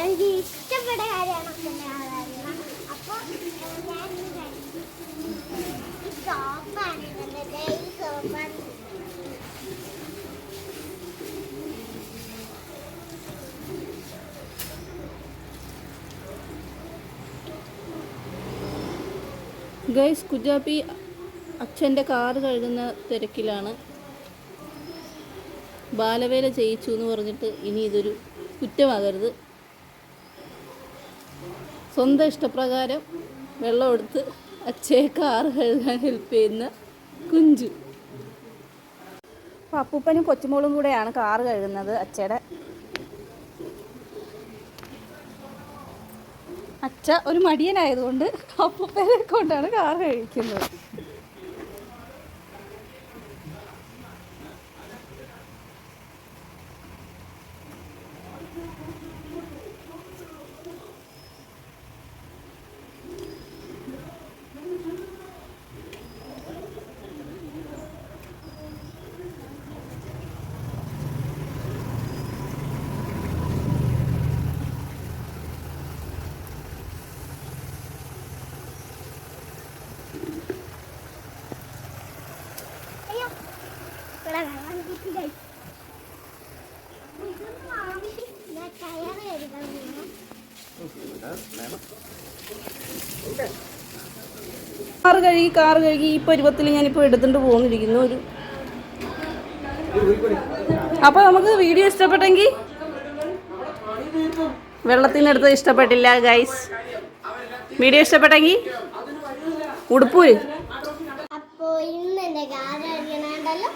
എനിക്ക് ഇഷ്ടപ്പെട്ട കാര്യമാണ് അപ്പോൾ ഞാൻ. ഈ സോപ്പാണ് ഈ സോപ്പാണ്. ഗൈസ് കുജാബി അച്ഛന്റെ കാറ് കഴുകുന്ന തിരക്കിലാണ്. ബാലവേല ചെയ്യിച്ചു എന്ന് പറഞ്ഞിട്ട് ഇനി ഇതൊരു കുറ്റമാകരുത്. സ്വന്തം ഇഷ്ടപ്രകാരം വെള്ളം എടുത്ത് അച്ഛയെ കാർ കഴുകാൻ ഹെൽപ്പ് ചെയ്യുന്ന കുഞ്ചു. അപ്പോൾ അപ്പൂപ്പനും കൊച്ചുമോളും കൂടെയാണ് കാറ് കഴുകുന്നത് അച്ഛയുടെ അച്ഛ ഒരു മടിയനായതുകൊണ്ട് അപ്പൂപ്പനെ കൊണ്ടാണ് കാറ് കഴിക്കുന്നത് കാറ് കഴുകി കാറ് കഴുകി ഈ പരുവത്തിൽ ഞാനിപ്പോൾ എടുത്തിട്ട് പോകുന്നിരിക്കുന്നു ഒരു അപ്പോൾ നമുക്ക് വീഡിയോ ഇഷ്ടപ്പെട്ടെങ്കിൽ വെള്ളത്തിനടുത്ത് ഇഷ്ടപ്പെട്ടില്ല ഗൈസ് വീഡിയോ ഇഷ്ടപ്പെട്ടെങ്കിൽ ഉടുപ്പൂര് അപ്പോ ഇന്ന് എന്റെ കാറ് കഴുകണുണ്ടല്ലോ.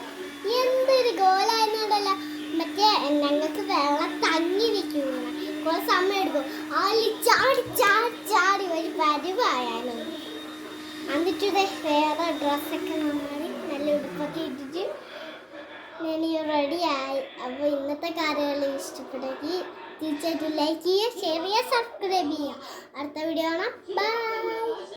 എന്തൊരു ഗോലായിരുന്നുണ്ടല്ലോ മറ്റേ ഞങ്ങൾക്ക് വെള്ളം തങ്ങി നിൽക്കുന്ന കുറെ സമയം എടുക്കും. അതിൽ ചാടി ചാടി ചാടി ഒരു പരിവായാണ്. എന്നിട്ട് വേറെ ഡ്രസ്സൊക്കെ നന്നായി. നല്ല ഉടുപ്പൊക്കെ ഇട്ടിട്ട് ഞാൻ റെഡിയായി അപ്പോൾ ഇന്നത്തെ കാര്യങ്ങൾ ഇഷ്ടപ്പെടുകയും തീർച്ചയായിട്ടും ലൈക്ക് ചെയ്യുക ഷെയർ ചെയ്യുക സബ്സ്ക്രൈബ് ചെയ്യുക. അടുത്ത വീഡിയോ കാണാം. ബൈ